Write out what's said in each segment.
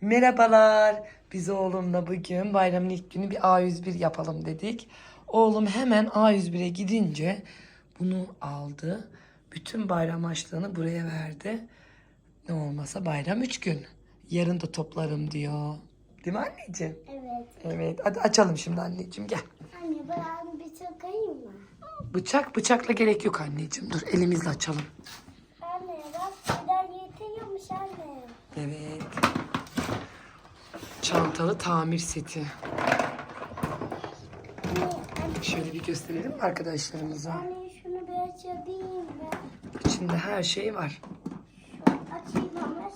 Merhabalar. Biz oğlumla bugün bayramın ilk günü bir A101 yapalım dedik. Oğlum hemen A101'e gidince bunu aldı. Bütün bayram açlığını buraya verdi. Ne olmasa bayram 3 gün. Yarın da toplarım diyor. Değil mi anneciğim? Evet. Evet. Hadi açalım şimdi anneciğim gel. Anne ben bir çakayım mı? Bıçak bıçakla gerek yok anneciğim. Dur elimizle açalım. Anne bak kadar yetiyormuş anne. Evet. Çantalı tamir seti. Şöyle bir gösterelim arkadaşlarımıza? anne şunu bir miyim ben? İçinde her şey var. Şu açayım ama.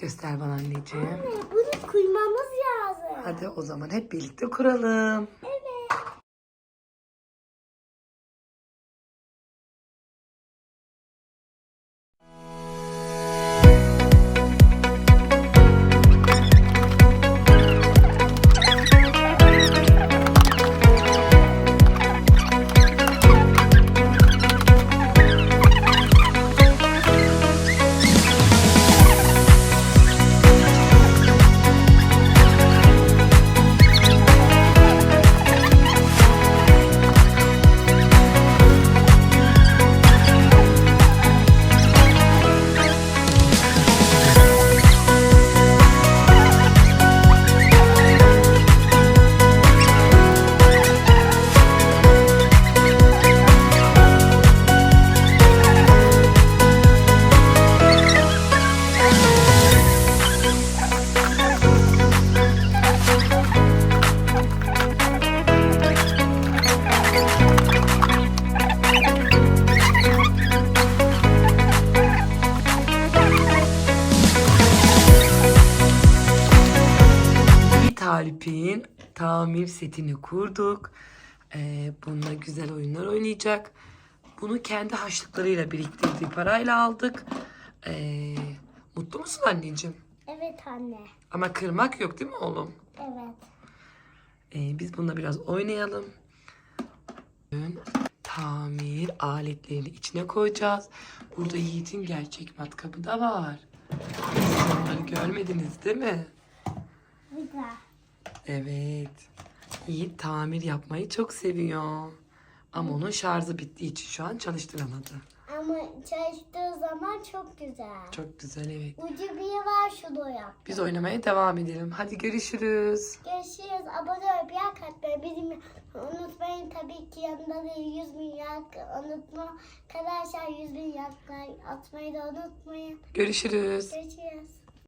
Göster bana anneciğim. Anne bunu kuymamız lazım. Hadi o zaman hep birlikte kuralım. Alp'in tamir setini kurduk. Ee, bununla güzel oyunlar oynayacak. Bunu kendi harçlıklarıyla biriktirdiği parayla aldık. Ee, mutlu musun anneciğim? Evet anne. Ama kırmak yok değil mi oğlum? Evet. Ee, biz bununla biraz oynayalım. Tamir aletlerini içine koyacağız. Burada Yiğit'in gerçek matkabı da var. Siz onları görmediniz değil mi? Bir daha. Evet. Yiğit tamir yapmayı çok seviyor. Ama onun şarjı bittiği için şu an çalıştıramadı. Ama çalıştığı zaman çok güzel. Çok güzel evet. Ucu bir var şunu yap. Biz oynamaya devam edelim. Hadi görüşürüz. Görüşürüz. Abone olup like atmayı bizim unutmayın tabii ki yanında da 100 bin like unutma. Arkadaşlar 100 bin like atmayı da unutmayın. Görüşürüz. Görüşürüz.